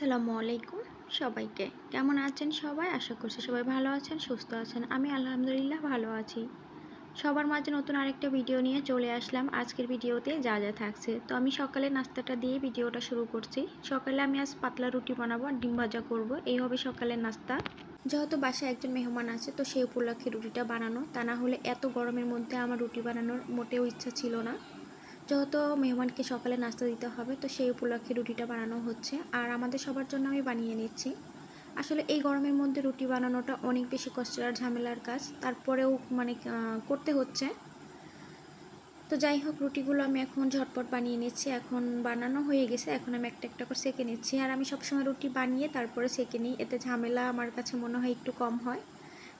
আসসালামু আলাইকুম সবাইকে। কেমন আছেন সবাই? আশা করছি সবাই ভালো আছেন, সুস্থ আছেন। আমি আলহামদুলিল্লাহ ভালো আছি। সবার মাঝে নতুন আরেকটা ভিডিও নিয়ে চলে আসলাম। আজকের ভিডিওতে যা যা থাকছে। তো আমি সকালে নাস্তাটা দিয়ে ভিডিওটা শুরু করছি। সকালে আমি আজ পাতলা রুটি বানাবো আর ডিম ভাজা করব। এই হবে সকালের নাস্তা। যেহেতু বাসায় একজন মেহমান আছে, তো সেই উপলক্ষে রুটিটা বানানো। তা না হলে এত গরমের মধ্যে আমার রুটি বানানোর মোটেও ইচ্ছা ছিল না। যেহেতু মেহমানকে সকালে নাস্তা দিতে হবে, তো সেই উপলক্ষে রুটিটা বানানো হচ্ছে। আর আমাদের সবার জন্য আমি বানিয়ে নিচ্ছি। আসলে এই গরমের মধ্যে রুটি বানানোটা অনেক বেশি কষ্টের আর ঝামেলার কাজ। তারপরেও মানে করতে হচ্ছে। তো যাই হোক, রুটিগুলো আমি এখন ঝটপট বানিয়ে নিচ্ছি। এখন বানানো হয়ে গেছে। এখন আমি একটা একটা করে সেঁকে নিচ্ছি। আর আমি সবসময় রুটি বানিয়ে তারপরে সেঁকে নিই। এতে ঝামেলা আমার কাছে মনে হয় একটু কম হয়।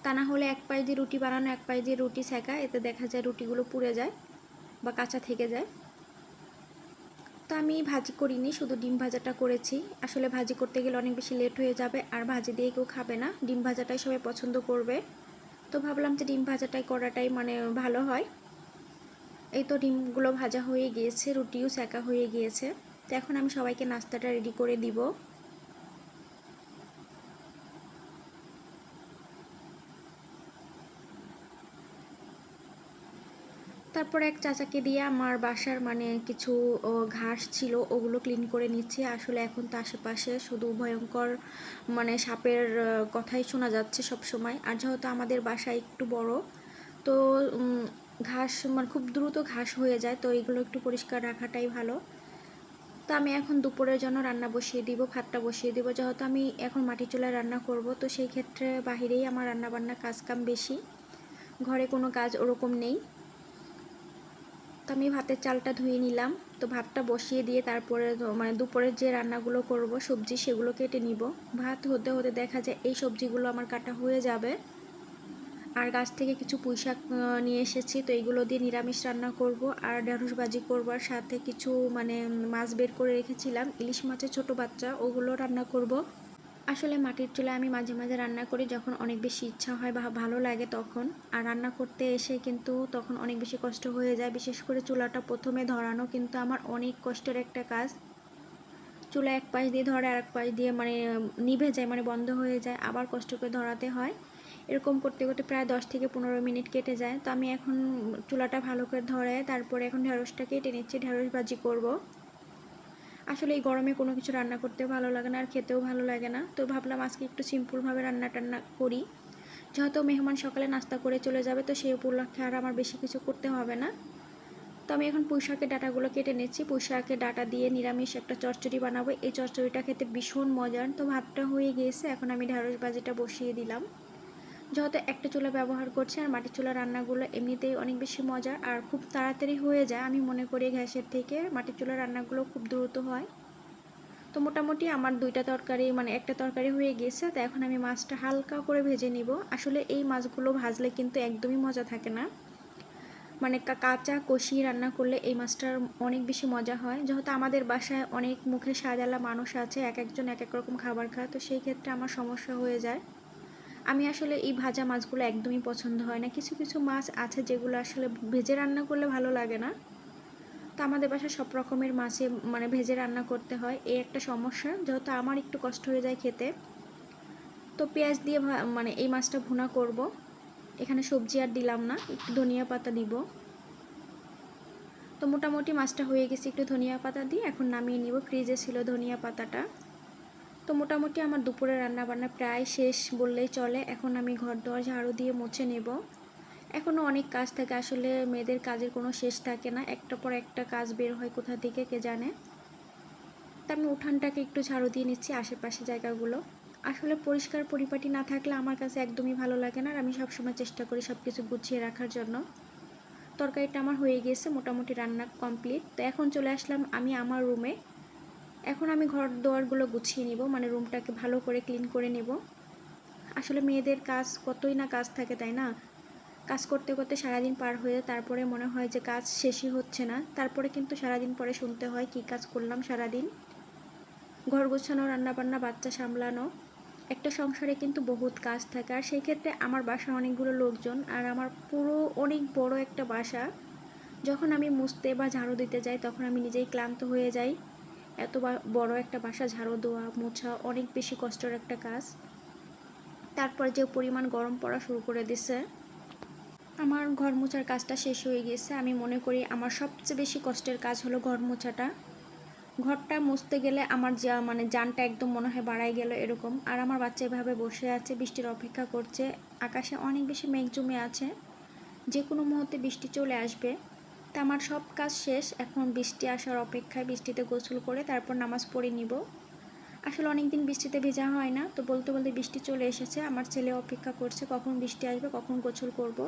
তা না হলে এক পায়ে দিয়ে রুটি বানানো, এক পায়ে দিয়ে রুটি সেঁকা। এতে দেখা যায় রুটিগুলো পুড়ে যায় বা কাঁচা থেকে যায়। তো আমি ভাজি করিনি, শুধু ডিম ভাজাটা করেছি। আসলে ভাজি করতে গেলে অনেক বেশি লেট হয়ে যাবে, আর ভাজি দিয়ে কেউ খাবে না। ডিম ভাজাটাই সবাই পছন্দ করবে। তো ভাবলাম যে ডিম ভাজাটাই করাটাই মানে ভালো হয়। এই তো ডিমগুলো ভাজা হয়ে গিয়েছে, রুটিও সেকা হয়ে গিয়েছে। তো এখন আমি সবাইকে নাস্তাটা রেডি করে দিব। তারপর এক চাচাকে দিয়ে আমার বাসার মানে কিছু ঘাস ছিল, ওগুলো ক্লিন করে নিচ্ছি। আসলে এখন তো আশেপাশে শুধু ভয়ঙ্কর মানে সাপের কথাই শোনা যাচ্ছে সব সময় আর যেহেতু আমাদের বাসা একটু বড়, তো ঘাস মানে খুব দ্রুত ঘাস হয়ে যায়, তো এগুলো একটু পরিষ্কার রাখাটাই ভালো। তো আমি এখন দুপুরের জন্য রান্না বসিয়ে দিব, ভাতটা বসিয়ে দিব। যেহেতু আমি এখন মাটি চুলায় রান্না করব, তো সেই ক্ষেত্রে বাহিরেই আমার রান্না বান্না কাজ কাম বেশি। ঘরে কোনো কাজ ওরকম নেই। তো আমি ভাতের চালটা ধুয়ে নিলাম। তো ভাতটা বসিয়ে দিয়ে তারপরে মানে দুপুরের যে রান্নাগুলো করব, সবজি সেগুলো কেটে নিব। ভাত হতে হতে দেখা যায় এই সবজিগুলো আমার কাটা হয়ে যাবে। আর গাছ থেকে কিছু পুঁইশাক নিয়ে এসেছি। তো এইগুলো দিয়ে নিরামিষ রান্না করব। আর ঢেঁড়স ভাজি করব। আর সাথে কিছু মানে মাছ বের করে রেখেছিলাম। ইলিশ মাছের ছোট বাচ্চা, ওগুলো রান্না করব। আসলে মাটির চুলায় আমি মাঝে মাঝে রান্না করি যখন অনেক বেশি ইচ্ছা হয় বা ভালো লাগে তখন। আর রান্না করতে এসে কিন্তু তখন অনেক বেশি কষ্ট হয়ে যায়। বিশেষ করে চুলাটা প্রথমে ধরানো কিন্তু আমার অনেক কষ্টের একটা কাজ। চুলা এক পাশ দিয়ে ধরে আর এক পাশ দিয়ে মানে নিভে যায় মানে বন্ধ হয়ে যায়। আবার কষ্ট করে ধরাতে হয়। এরকম করতে করতে প্রায় দশ থেকে পনেরো মিনিট কেটে যায়। তো আমি এখন চুলাটা ভালো করে ধরে তারপরে এখন ঢেঁড়সটা কেটে নিচ্ছি। ঢেঁড়স ভাজি করব। আসলে এই গরমে কোনো কিছু রান্না করতে ভালো লাগে না আর খেতেও ভালো লাগে না। তো ভাবলাম আজকে একটু সিম্পলভাবে রান্না টান্না করি। যেহেতু মেহমান সকালে নাস্তা করে চলে যাবে, তো সেই উপলক্ষে আর আমার বেশি কিছু করতে হবে না। তো আমি এখন পুঁইশাকের ডাটাগুলো কেটে নিচ্ছি। পুঁইশাকের ডাটা দিয়ে নিরামিষ একটা চচ্চড়ি বানাবো। এই চচ্চড়িটা খেতে ভীষণ মজার। তো ভাতটা হয়ে গিয়েছে, এখন আমি ঢেঁড়স বাজিটা বসিয়ে দিলাম। যেহেতু একটা চুলা ব্যবহার করছি আর মাটির চুলা রান্নাগুলো এমনিতেই অনেক বেশি মজার আর খুব তাড়াতাড়ি হয়ে যায়। আমি মনে করি গ্যাসের থেকে মাটির চুলা রান্নাগুলো খুব দ্রুত হয়। তো মোটামুটি আমার দুইটা তরকারি মানে একটা তরকারি হয়ে গেছে তো এখন আমি মাছটা হালকা করে ভেজে নিব। আসলে এই মাছগুলো ভাজলে কিন্তু একদমই মজা থাকে না। মানে কাঁচা, কষি রান্না করলে এই মাছটার অনেক বেশি মজা হয়। যেহেতু আমাদের বাসায় অনেক মুখে সাজালা মানুষ আছে, এক একজন এক এক রকম খাবার খায়, তো সেই ক্ষেত্রে আমার সমস্যা হয়ে যায়। আমি আসলে এই ভাজা মাছগুলো একদমই পছন্দ হয় না। কিছু কিছু মাছ আছে যেগুলো আসলে ভেজে রান্না করলে ভালো লাগে না। তো আমাদের বাসায় সব রকমের মাছে মানে ভেজে রান্না করতে হয়। এই একটা সমস্যা, যেহেতু আমার একটু কষ্ট হয়ে যায় খেতে। তো পেঁয়াজ দিয়ে মানে এই মাছটা ভুনা করব। এখানে সবজি আর দিলাম না, একটু ধনিয়া পাতা দিব। তো মোটামুটি মাছটা হয়ে গেছে, একটু ধনিয়া পাতা দিয়ে এখন নামিয়ে নিব। ফ্রিজে ছিল ধনিয়া পাতাটা। তো মোটামুটি আমার দুপুরে রান্নাবান্না প্রায় শেষ বললেই চলে। এখন আমি ঘর দোয়ার ঝাড়ু দিয়ে মুছে নেব। এখনও অনেক কাজ থাকে, আসলে মেয়েদের কাজের কোনো শেষ থাকে না। একটা পর একটা কাজ বের হয় কোথা থেকে কে জানে। তা আমি উঠানটাকে একটু ঝাড়ু দিয়ে নিচ্ছি আশেপাশে জায়গাগুলো। আসলে পরিষ্কার পরিপাটি না থাকলে আমার কাছে একদমই ভালো লাগে না আর আমি সবসময় চেষ্টা করি সব কিছু গুছিয়ে রাখার জন্য। তরকারিটা আমার হয়ে গিয়েছে, মোটামুটি রান্না কমপ্লিট। তো এখন চলে আসলাম আমি আমার রুমে। এখন আমি ঘর দোয়ারগুলো গুছিয়ে নিব মানে রুমটাকে ভালো করে ক্লিন করে নেব। আসলে মেয়েদের কাজ কতই না কাজ থাকে, তাই না? কাজ করতে করতে সারাদিন পার হয়ে তারপরে মনে হয় যে কাজ শেষই হচ্ছে না। তারপরে কিন্তু সারাদিন পরে শুনতে হয় কি কাজ করলাম সারাদিন। ঘর গোছানো, রান্নাবান্না, বাচ্চা সামলানো, একটা সংসারে কিন্তু বহুত কাজ থাকে। আর সেই ক্ষেত্রে আমার বাসা অনেকগুলো লোকজন, আর আমার পুরো অনেক বড় একটা বাসা। যখন আমি মুছতে বা ঝাড়ু দিতে যাই, তখন আমি নিজেই ক্লান্ত হয়ে যাই। এত বড় একটা বাসা, ঝাড়ু দেওয়া, মোছা, অনেক বেশি কষ্টের একটা কাজ। তারপর যে পরিমাণ গরম পড়া শুরু করে দিছে, আমার ঘর মোছার কাজটা শেষ হয়ে গেছে আমি মনে করি আমার সবচেয়ে বেশি কষ্টের কাজ হলো ঘর মোছাটা। ঘরটা মুছতে গেলে আমার যা মানে জানটা একদম মনে হয় বাড়াই গেল এরকম। আর আমার বাচ্চা এভাবে বসে আছে, বৃষ্টির অপেক্ষা করছে। আকাশে অনেক বেশি মেঘ জমে আছে। যে কোনো মুহূর্তে বৃষ্টি চলে আসবে। তা আমার সব কাজ শেষ, এখন বৃষ্টি আসার অপেক্ষায় বৃষ্টিতে গোসল করে তারপর নামাজ পড়ে নিব। আসলে অনেক দিন বৃষ্টিতে ভেজা হয় না, তো বলতে বলতে বৃষ্টি চলে এসেছে। আমার ছেলে অপেক্ষা করছে, কখন বৃষ্টি আসবে, কখন গোসল করব।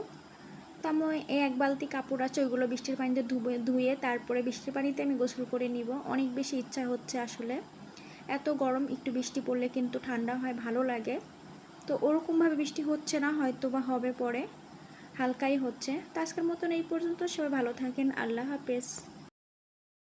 তো আমি এই এক বালতি কাপড় আছে, ওইগুলো বৃষ্টির পানিতে ধুয়ে ধুয়ে তারপরে বৃষ্টির পানিতে আমি গোসল করে নিব। অনেক বেশি ইচ্ছা হচ্ছে আসলে। এত গরম, একটু বৃষ্টি পড়লে কিন্তু ঠান্ডা হয়, ভালো লাগে। তো ওরকমভাবে বৃষ্টি হচ্ছে না হয়তো বা হবে পরে। হালকাই হচ্ছে। তো আজকের মতন এই পর্যন্ত। সবাই ভালো থাকেন। আল্লাহ হাফেজ।